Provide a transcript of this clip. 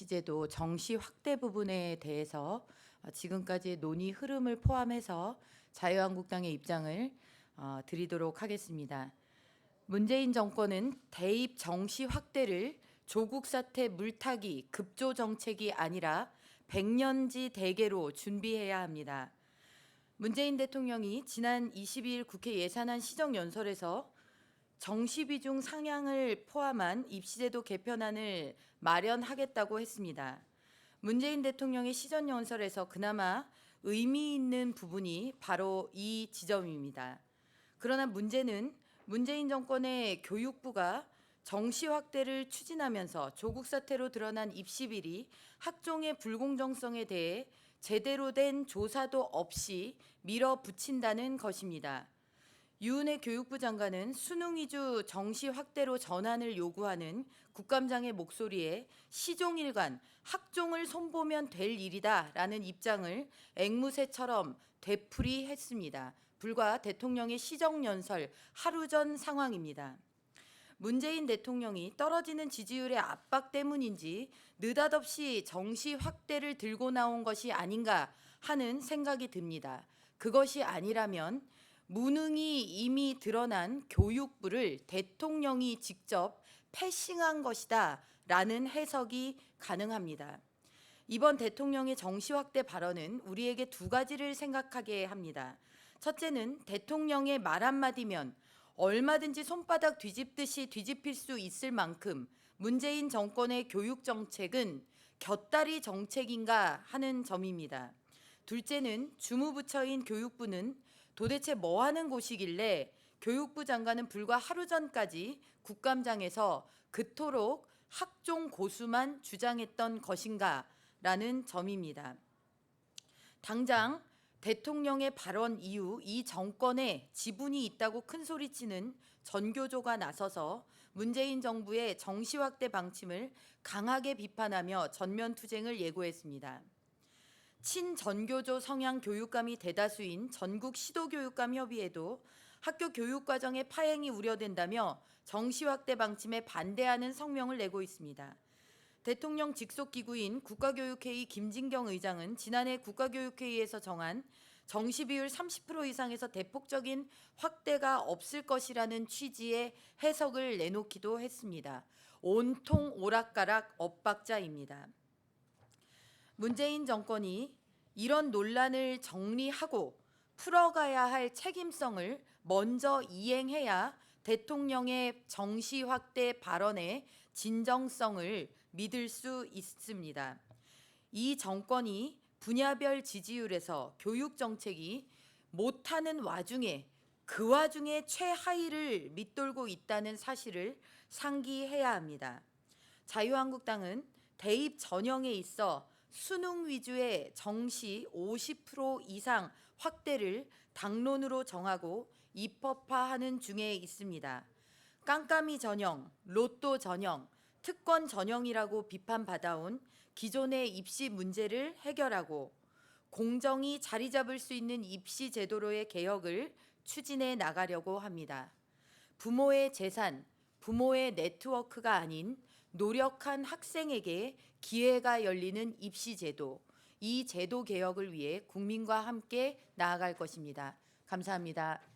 입시제도 정시 확대 부분에 대해서 어, 지금까지의 논의 흐름을 포함해서 자유한국당의 입장을 어, 드리도록 하겠습니다. 문재인 정권은 대입 정시 확대를 조국 사태 물타기 급조 정책이 아니라 백년지 대계로 준비해야 합니다. 문재인 대통령이 지난 22일 국회 예산안 시정 연설에서 정시 비중 상향을 포함한 입시제도 개편안을 마련하겠다고 했습니다. 문재인 대통령의 시정 연설에서 그나마 의미 있는 부분이 바로 이 지점입니다. 그러나 문제는 문재인 정권의 교육부가 정시 확대를 추진하면서 조국 사태로 드러난 입시 비리, 학종의 불공정성에 대해 제대로 된 조사도 없이 밀어붙인다는 것입니다. 유은혜 교육부 장관은 수능 위주 정시 확대로 전환을 요구하는 국감장의 목소리에 시종일관 학종을 손보면 될 일이다라는 입장을 앵무새처럼 되풀이했습니다. 불과 대통령의 시정 연설 하루 전 상황입니다. 문재인 대통령이 떨어지는 지지율의 압박 때문인지 느닷없이 정시 확대를 들고 나온 것이 아닌가 하는 생각이 듭니다. 그것이 아니라면 무능이 이미 드러난 교육부를 대통령이 직접 패싱한 것이다 라는 해석이 가능합니다. 이번 대통령의 정시 확대 발언은 우리에게 두 가지를 생각하게 합니다. 첫째는 대통령의 말 한마디면 얼마든지 손바닥 뒤집듯이 뒤집힐 수 있을 만큼 문재인 정권의 교육 정책은 곁다리 정책인가 하는 점입니다. 둘째는 주무부처인 교육부는 도대체 뭐 하는 곳이길래 교육부 장관은 불과 하루 전까지 국감장에서 그토록 학종 고수만 주장했던 것인가라는 점입니다. 당장 대통령의 발언 이후 이 정권에 지분이 있다고 큰 소리치는 전교조가 나서서 문재인 정부의 정시 확대 방침을 강하게 비판하며 전면 투쟁을 예고했습니다. 친전교조 성향 교육감이 대다수인 전국 시도교육감 협의회도 학교 교육 과정의 파행이 우려된다며 정시 확대 방침에 반대하는 성명을 내고 있습니다. 대통령 직속 기구인 국가교육회의 김진경 의장은 지난해 국가교육회의에서 정한 정시 비율 30% 이상에서 대폭적인 확대가 없을 것이라는 취지의 해석을 내놓기도 했습니다. 온통 오락가락 엇박자입니다. 문재인 정권이 이런 논란을 정리하고 풀어가야 할 책임성을 먼저 이행해야 대통령의 정시 확대 발언의 진정성을 믿을 수 있습니다. 이 정권이 분야별 지지율에서 교육 정책이 못하는 와중에 그 와중에 최하위를 밑돌고 있다는 사실을 상기해야 합니다. 자유한국당은 대입 전형에 있어 수능 위주의 정시 50% 이상 확대를 당론으로 정하고 입법화하는 중에 있습니다. 깜깜이 전형, 로또 전형, 특권 전형이라고 비판받아온 기존의 입시 문제를 해결하고 공정이 자리 잡을 수 있는 입시 제도로의 개혁을 추진해 나가려고 합니다. 부모의 재산, 부모의 네트워크가 아닌 노력한 학생에게 기회가 열리는 입시 제도, 이 제도 개혁을 위해 국민과 함께 나아갈 것입니다. 감사합니다.